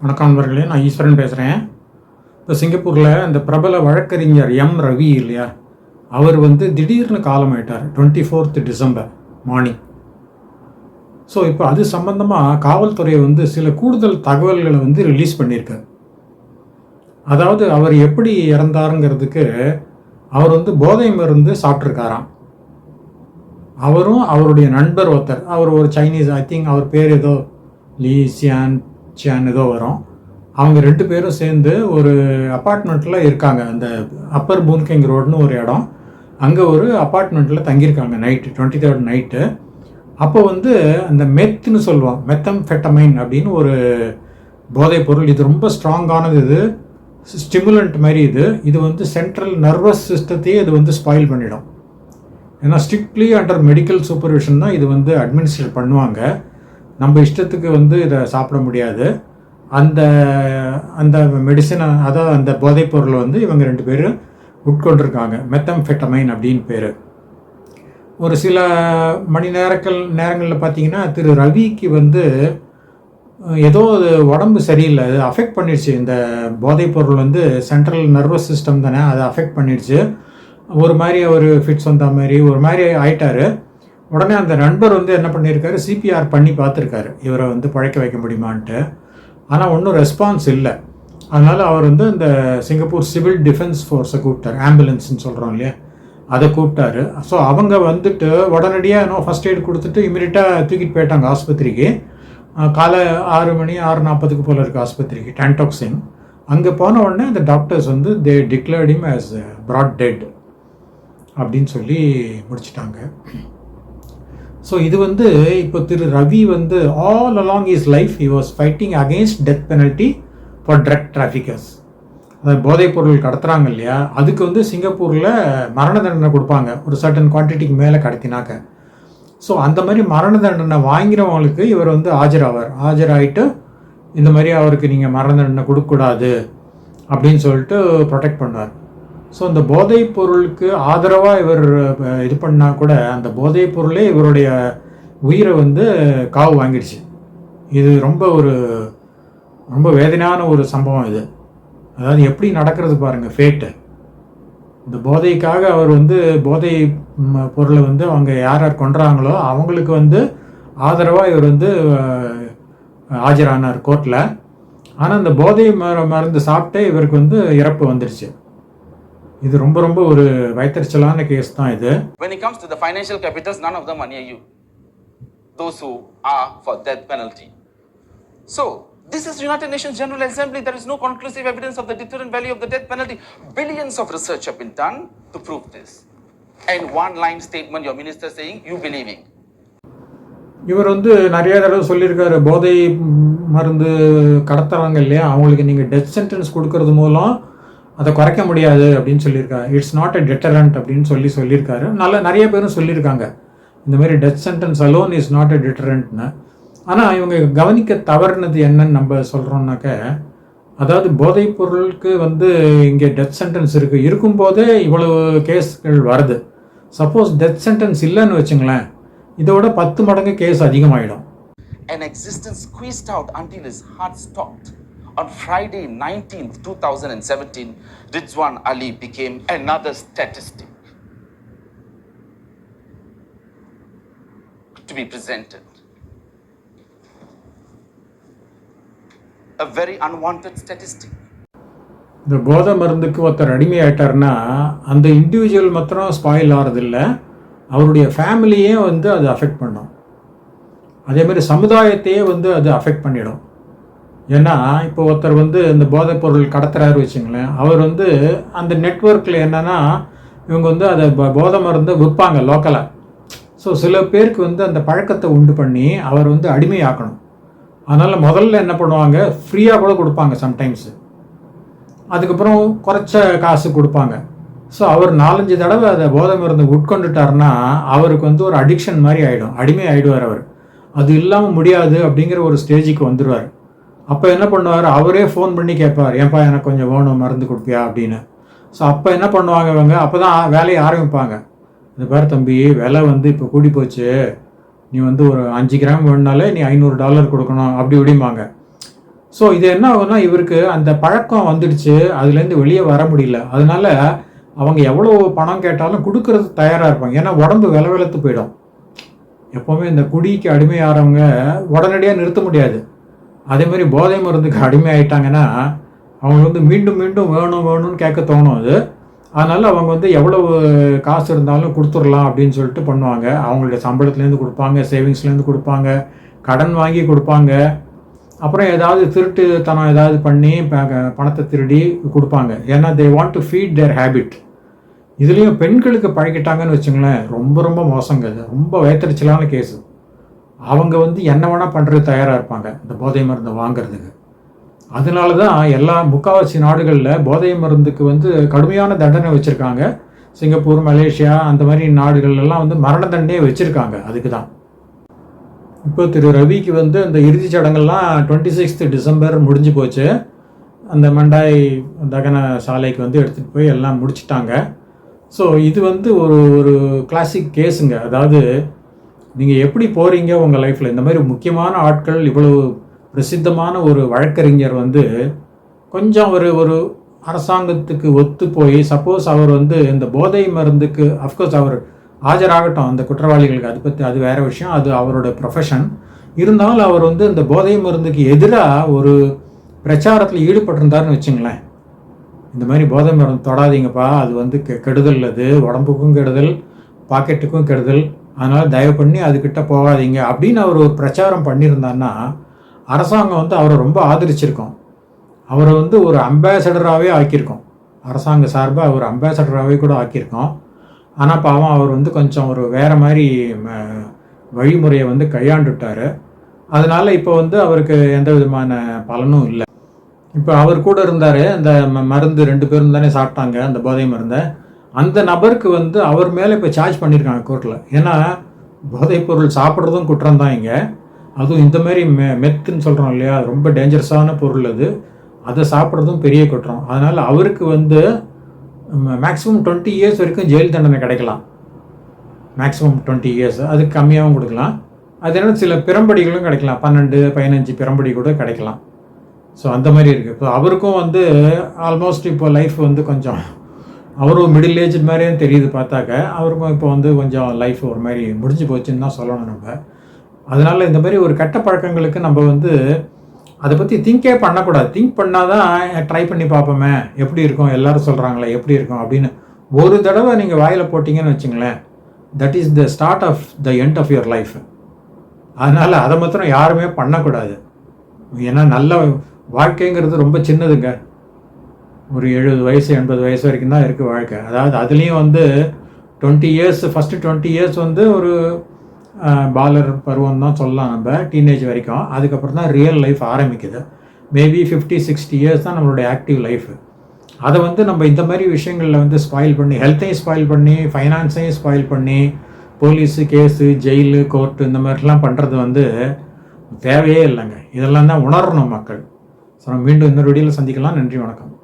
வணக்கம் நண்பர்களே நான் ஈஸ்வரன் பேசுகிறேன் இப்போ சிங்கப்பூரில் இந்த பிரபல வழக்கறிஞர் எம். ரவி இல்லையா? அவர் வந்து திடீர்னு காலமாயிட்டார் twenty fourth December morning so இப்போ அது சம்பந்தமாக காவல்துறை வந்து சில கூடுதல் தகவல்களை வந்து ரிலீஸ் பண்ணியிருக்காரு. அதாவது அவர் எப்படி இறந்தாருங்கிறதுக்கு அவர் வந்து போதை மருந்து சாப்பிட்ருக்காராம் அவரும் அவருடைய நண்பர் ஒருத்தர் அவர் ஒரு சைனீஸ் ஐ திங்க் அவர் பேர் ஏதோ லீ சியான் சியான் ஏதோ வரும். அவங்க ரெண்டு பேரும் சேர்ந்து ஒரு அப்பார்ட்மெண்ட்டில் இருக்காங்க. அந்த அப்பர் பூன்கிங் ரோடுன்னு ஒரு இடம். அங்கே ஒரு அப்பார்ட்மெண்ட்டில் தங்கியிருக்காங்க நைட்டு டுவெண்ட்டி தேர்ட் நைட்டு அப்போ வந்து அந்த மெத்துன்னு சொல்லுவோம் மெத்தம் ஃபெட்டமைன் அப்படின்னு ஒரு போதைப் பொருள். இது ரொம்ப ஸ்ட்ராங்கானது இது. ஸ்டிமுலண்ட் மாதிரி இது. இது வந்து சென்ட்ரல் நர்வஸ் சிஸ்டத்தையே இது வந்து ஸ்பாயில் பண்ணிடும். ஏன்னா ஸ்ட்ரிக்ட்லி அண்டர் மெடிக்கல் சூப்பர்விஷன் தான் இது வந்து அட்மினிஸ்ட்ரேட் பண்ணுவாங்க. நம்ம இஷ்டத்துக்கு வந்து இதை சாப்பிட முடியாது. அந்த அந்த மெடிசனை அதாவது அந்த போதைப் பொருளை வந்து இவங்க ரெண்டு பேரும் உட்கொண்டிருக்காங்க. மெத்தம்ஃபெட்டமைன் அப்படின்னு பேர். ஒரு சில மணி நேரங்கள் நேரங்களில் பார்த்தீங்கன்னா திரு ரவிக்கு வந்து ஏதோ அது உடம்பு சரியில்லை. அது அஃபெக்ட் பண்ணிடுச்சு. இந்த போதைப் பொருள் வந்து சென்ட்ரல் நர்வஸ் சிஸ்டம் தானே அதை அஃபெக்ட் பண்ணிடுச்சு. ஒரு மாதிரி அவர் ஃபிட்ஸ் வந்த மாதிரி ஒரு மாதிரி ஆயிட்டார். உடனே அந்த நண்பர் வந்து என்ன பண்ணியிருக்காரு சிபிஆர் பண்ணி பார்த்துருக்காரு. இவரை வந்து பழைக்க வைக்க முடியுமான்ட்டு. ஆனால் ஒன்றும் ரெஸ்பான்ஸ் இல்லை. அதனால் அவர் வந்து இந்த சிங்கப்பூர் சிவில் டிஃபென்ஸ் ஃபோர்ஸை கூப்பிட்டார். ஆம்புலன்ஸ்னு சொல்கிறோம் இல்லையா? அதை கூப்பிட்டாரு. ஸோ அவங்க வந்துட்டு உடனடியாக இன்னும் ஃபஸ்ட் எய்ட் கொடுத்துட்டு இமீடியட்டாக தூக்கிட்டு போயிட்டாங்க ஆஸ்பத்திரிக்கு. காலை ஆறு மணி ஆறு நாற்பதுக்கு போல் இருக்க ஆஸ்பத்திரிக்கு டேன்டாக்சின் அங்கே போன உடனே அந்த டாக்டர்ஸ் வந்து they declared him as as dead அப்படின்னு சொல்லி முடிச்சிட்டாங்க. ஸோ இது வந்து இப்போ திரு ரவி வந்து all along is life he was fighting against death penalty for drug traffickers அதாவது போதைப் பொருள் கடத்துறாங்க இல்லையா? அதுக்கு வந்து சிங்கப்பூரில் மரண தண்டனை கொடுப்பாங்க. ஒரு சர்டன் குவான்டிட்டிக்கு மேலே கடத்தினாக்க. ஸோ அந்த மாதிரி மரண தண்டனை வாங்கிறவங்களுக்கு இவர் வந்து ஆஜராவார். ஆஜராயிட்டு இந்த மாதிரி அவருக்கு நீங்கள் மரண தண்டனை கொடுக்கக்கூடாது அப்படின்னு சொல்லிட்டு ப்ரொடெக்ட் பண்ணார் ஸோ அந்த போதைப் பொருளுக்கு ஆதரவாக இவர் இது பண்ணால் கூட அந்த போதைப் பொருளே இவருடைய உயிரை வந்து காவு வாங்கிடுச்சு. இது ரொம்ப ஒரு ரொம்ப வேதனையான ஒரு சம்பவம் இது. அதாவது எப்படி நடக்கிறது பாருங்கள் ஃபேட்டு இந்த போதைக்காக அவர் வந்து போதை பொருளை வந்து அவங்க யார் யார் கொண்டுறாங்களோ அவங்களுக்கு வந்து ஆதரவாக இவர் வந்து ஆஜரானார் கோர்ட்டில் ஆனால் இந்த போதை மரு- மருந்து சாப்பிட்டே இவருக்கு வந்து இறப்பு வந்துடுச்சு. இது ரொம்ப ரொம்ப ஒரு வைத்தறிச்சலான கேஸ் தான் இது When it comes to the financial capitals, none of them are near you. Those who are for death penalty. So, this is United Nations General Assembly. There is no conclusive evidence of the deterrent value of the death penalty. Billions of research have been done to prove this. And one line statement, your minister saying, you believing. இவர் வந்து நிறைய தடவை சொல்லியிருக்காரு போதை மருந்து கடத்துறாங்க இல்லையா அவங்களுக்கு நீங்கள் டெத் சென்டென்ஸ் கொடுக்கறது மூலம் அதை குறைக்க முடியாது அப்படின்னு சொல்லியிருக்காரு இட்ஸ் நாட் எ டெட்டரண்ட் அப்படின்னு சொல்லி சொல்லியிருக்காரு. நல்ல நிறைய பேரும் சொல்லியிருக்காங்க. இந்த மாதிரி death sentence alone is not a டெட்டரண்ட்னு ஆனால் இவங்க கவனிக்க தவறுனது என்னன்னு நம்ம சொல்கிறோம்னாக்க அதாவது போதைப் பொருளுக்கு வந்து இங்கே டெத் சென்டென்ஸ் இருக்குது இருக்கும்போதே இவ்வளவு கேஸ்கள் வருது. சப்போஸ் டெத் சென்டென்ஸ் இல்லைன்னு வச்சுங்களேன் இதோட பத்து மடங்கு கேஸ் அதிகமாயிடும். An existence squeezed out until his heart stopped. On Friday, 19th, 2017, Rizwan Ali became another statistic to be presented. A very unwanted statistic. இந்த போதை மருந்துக்கு ஒருத்தர் அடிமையாயிட்டாருன்னா அந்த இண்டிவிஜுவல் மாத்திரம் ஸ்பாயில் ஆகிறதில்ல அவருடைய ஃபேமிலியே வந்து அது அஃபெக்ட் பண்ணும் அதே மாதிரி சமுதாயத்தையே வந்து அது அஃபெக்ட் பண்ணிடும் ஏன்னா இப்போ ஒருத்தர் வந்து இந்த போதைப் பொருள் கடத்துறாரு வச்சுங்களேன் அவர் வந்து அந்த நெட்வொர்க்கில் என்னென்னா இவங்க வந்து அதை ப- போதை மருந்தை விற்பாங்க லோக்கலாக ஸோ சில பேருக்கு வந்து அந்த பழக்கத்தை உண்டு பண்ணி அவர் வந்து அடிமையாக்கணும். அதனால் முதல்ல என்ன பண்ணுவாங்க? ஃப்ரீயாக கூட கொடுப்பாங்க சம்டைம்ஸு அதுக்கப்புறம் குறைச்ச காசு கொடுப்பாங்க. ஸோ அவர் நாலஞ்சு தடவை அதை போதை மருந்து உட்கொண்டுட்டாருன்னா அவருக்கு வந்து ஒரு அடிக்ஷன் மாதிரி ஆகிடும் அடிமை ஆகிடுவார் அவர். அது இல்லாமல் முடியாது அப்படிங்கிற ஒரு ஸ்டேஜுக்கு வந்துடுவார் அப்போ என்ன பண்ணுவார்? அவரே ஃபோன் பண்ணி கேட்பார். ஏன்பா எனக்கு கொஞ்சம் வேணும் மருந்து கொடுப்பியா? அப்படின்னு. ஸோ அப்போ என்ன பண்ணுவாங்க இவங்க? அப்போ தான் வேலையை ஆரம்பிப்பாங்க. இந்த பேர் தம்பி விலை வந்து இப்போ கூடி போச்சு. நீ வந்து ஒரு அஞ்சு கிராம் வேணுனாலே நீ ஐநூறு டாலர் கொடுக்கணும் அப்படி இப்படிம்பாங்க. ஸோ இது என்ன ஆகும்னா இவருக்கு அந்த பழக்கம் வந்துடுச்சு. அதுலேருந்து வெளியே வர முடியல. அதனால அவங்க எவ்வளோ பணம் கேட்டாலும் கொடுக்கறது தயாராக இருப்பாங்க. ஏன்னா உடம்பு வெலை வெளுத்து போயிடும். எப்போவுமே இந்த குடிக்கு அடிமையாகிறவங்க உடனடியாக நிறுத்த முடியாது. அதே மாதிரி போதை மருந்துக்கு அடிமை ஆயிட்டாங்கன்னா அவங்க வந்து மீண்டும் மீண்டும் வேணும் வேணும்னு கேட்க தோணும் அது. அதனால் அவங்க வந்து எவ்வளவு காசு இருந்தாலும் கொடுத்துடலாம் அப்படின்னு சொல்லிட்டு பண்ணுவாங்க. அவங்களுடைய சம்பளத்துலேருந்து கொடுப்பாங்க சேவிங்ஸ்லேருந்து கொடுப்பாங்க கடன் வாங்கி கொடுப்பாங்க. அப்புறம் ஏதாவது திருட்டுத்தனம் ஏதாவது பண்ணி ப- பணத்தை திருடி கொடுப்பாங்க. ஏன்னா they want to feed their habit இதுலேயும் பெண்களுக்கு பழகிட்டாங்கன்னு வச்சுங்களேன் ரொம்ப ரொம்ப மோசங்க ரொம்ப வயத்தறிச்சலான கேஸு அவங்க வந்து என்ன வேணால் பண்ணுறது தயாராக இருப்பாங்க. இந்த போதை மருந்தை வாங்குறதுக்கு. அதனால தான் எல்லா முக்காவாசி நாடுகளில் போதை மருந்துக்கு வந்து கடுமையான தண்டனை வச்சுருக்காங்க. சிங்கப்பூர் மலேசியா அந்த மாதிரி நாடுகள்லாம் வந்து மரண தண்டனையே வச்சுருக்காங்க. அதுக்கு தான் இப்போ திரு ரவிக்கு வந்து அந்த இறுதிச் சடங்கெல்லாம் டுவெண்ட்டி சிக்ஸ்த் டிசம்பர் முடிஞ்சு போச்சு. அந்த மண்டாய் தகன சாலைக்கு வந்து எடுத்துகிட்டு போய் எல்லாம் முடிச்சிட்டாங்க. ஸோ இது வந்து ஒரு ஒரு கிளாசிக் கேஸுங்க அதாவது நீங்கள் எப்படி போகிறீங்க உங்கள் லைஃப்பில் இந்த மாதிரி முக்கியமான ஆட்கள் இவ்வளவு பிரசித்தமான ஒரு வழக்கறிஞர் வந்து கொஞ்சம் ஒரு ஒரு அரசாங்கத்துக்கு ஒத்து போய் சப்போஸ் அவர் வந்து இந்த போதை மருந்துக்கு அஃப்கோர்ஸ் அவர் ஆஜராகட்டும் அந்த குற்றவாளிகளுக்கு. அதை பற்றி அது வேறு விஷயம். அது அவரோட ப்ரொஃபஷன் இருந்தாலும் அவர் வந்து இந்த போதை மருந்துக்கு எதிராக ஒரு பிரச்சாரத்தில் ஈடுபட்டிருந்தாருன்னு வச்சுங்களேன். இந்த மாதிரி போதை மருந்து தொடாதீங்கப்பா. அது வந்து கெ- கெடுதல் அது. உடம்புக்கும் கெடுதல் பாக்கெட்டுக்கும் கெடுதல். அதனால் தயவு பண்ணி அதுக்கிட்ட போகாதீங்க. அப்படின்னு அவர் ஒரு பிரச்சாரம் பண்ணியிருந்தாருன்னா அரசாங்கம் வந்து அவரை ரொம்ப ஆதரிச்சிருக்கோம். அவரை வந்து ஒரு அம்பாசடராகவே ஆக்கியிருக்கோம். அரசாங்க சார்பாக அவர் அம்பாசடராகவே கூட ஆக்கியிருக்கோம். ஆனால் பாவம் அவர் வந்து கொஞ்சம் ஒரு வேறு மாதிரி ம- வழிமுறையை வந்து கையாண்டுட்டார். அதனால் இப்போ வந்து அவருக்கு எந்த விதமான பலனும் இல்லை. இப்போ அவர் கூட இருந்தார். அந்த ம- மருந்து ரெண்டு பேரும் தானே சாப்பிட்டாங்க அந்த போதை மருந்தை. அந்த நபருக்கு வந்து அவர் மேலே இப்போ சார்ஜ் பண்ணியிருக்காங்க கோர்ட்டில் ஏன்னா போதைப்பொருள் சாப்பிட்றதும் குற்றம் தான் இங்கே. அதுவும் இந்த மாதிரி மெ மெத்துன்னு சொல்கிறோம் இல்லையா? ரொம்ப டேஞ்சரஸான பொருள் அது. அதை சாப்பிட்றதும் பெரிய குற்றம். அதனால் அவருக்கு வந்து மேக்ஸிமம் டுவெண்ட்டி இயர்ஸ் வரைக்கும் ஜெயில் தண்டனை கிடைக்கலாம். மேக்ஸிமம் டுவெண்ட்டி இயர்ஸ் அதுக்கு கம்மியாகவும் கொடுக்கலாம். அது என்ன சில பிறம்படிகளும் கிடைக்கலாம். பன்னெண்டு பதினஞ்சு பிறம்படி கூட கிடைக்கலாம். ஸோ அந்த மாதிரி இருக்குது இப்போ அவருக்கும் வந்து ஆல்மோஸ்ட் இப்போ லைஃப் வந்து கொஞ்சம் அவரும் மிடில் ஏஜ் மாதிரியே தெரியுது பார்த்தாக்க அவருக்கும் இப்போ வந்து கொஞ்சம் லைஃப் ஒரு மாதிரி முடிஞ்சு போச்சுன்னு தான் சொல்லணும் நம்ம. அதனால் இந்த மாதிரி ஒரு கெட்ட பழக்கங்களுக்கு நம்ம வந்து அதை பற்றி திங்கே பண்ணக்கூடாது. திங்க் பண்ணால் தான் ட்ரை பண்ணி பார்ப்போமே. எப்படி இருக்கும்? எல்லாரும் சொல்கிறாங்களே எப்படி இருக்கும்? அப்படின்னு ஒரு தடவை நீங்கள் வாயில் போட்டிங்கன்னு வச்சுங்களேன் that is the start of the end of your life அதனால் அதை மாத்திரம் யாருமே பண்ணக்கூடாது. ஏன்னா நல்ல வாழ்க்கைங்கிறது ரொம்ப சின்னதுங்க. ஒரு எழுபது வயசு எண்பது வயசு வரைக்கும் தான் இருக்குது வாழ்க்கை. அதாவது அதுலேயும் வந்து twenty years first twenty years வந்து ஒரு பாலர் பருவம் தான் சொல்லலாம் நம்ம டீனேஜ் வரைக்கும். அதுக்கப்புறம் தான் ரியல் லைஃப் ஆரம்பிக்குது. மேபி ஃபிஃப்டி சிக்ஸ்டி இயர்ஸ் தான் நம்மளுடைய ஆக்டிவ் லைஃப் அதை வந்து நம்ம இந்த மாதிரி விஷயங்களில் வந்து ஸ்பாயில் பண்ணி ஹெல்த்தையும் ஸ்பாயில் பண்ணி ஃபைனான்ஸையும் ஸ்பாயில் பண்ணி போலீஸு கேஸு ஜெயிலு கோர்ட்டு இந்த மாதிரிலாம் பண்ணுறது வந்து தேவையே இல்லைங்க. இதெல்லாம் தான் உணரணும் மக்கள். ஸோ நம்ம மீண்டும் இன்னொரு வீடியோவில் சந்திக்கலாம். நன்றி வணக்கம்.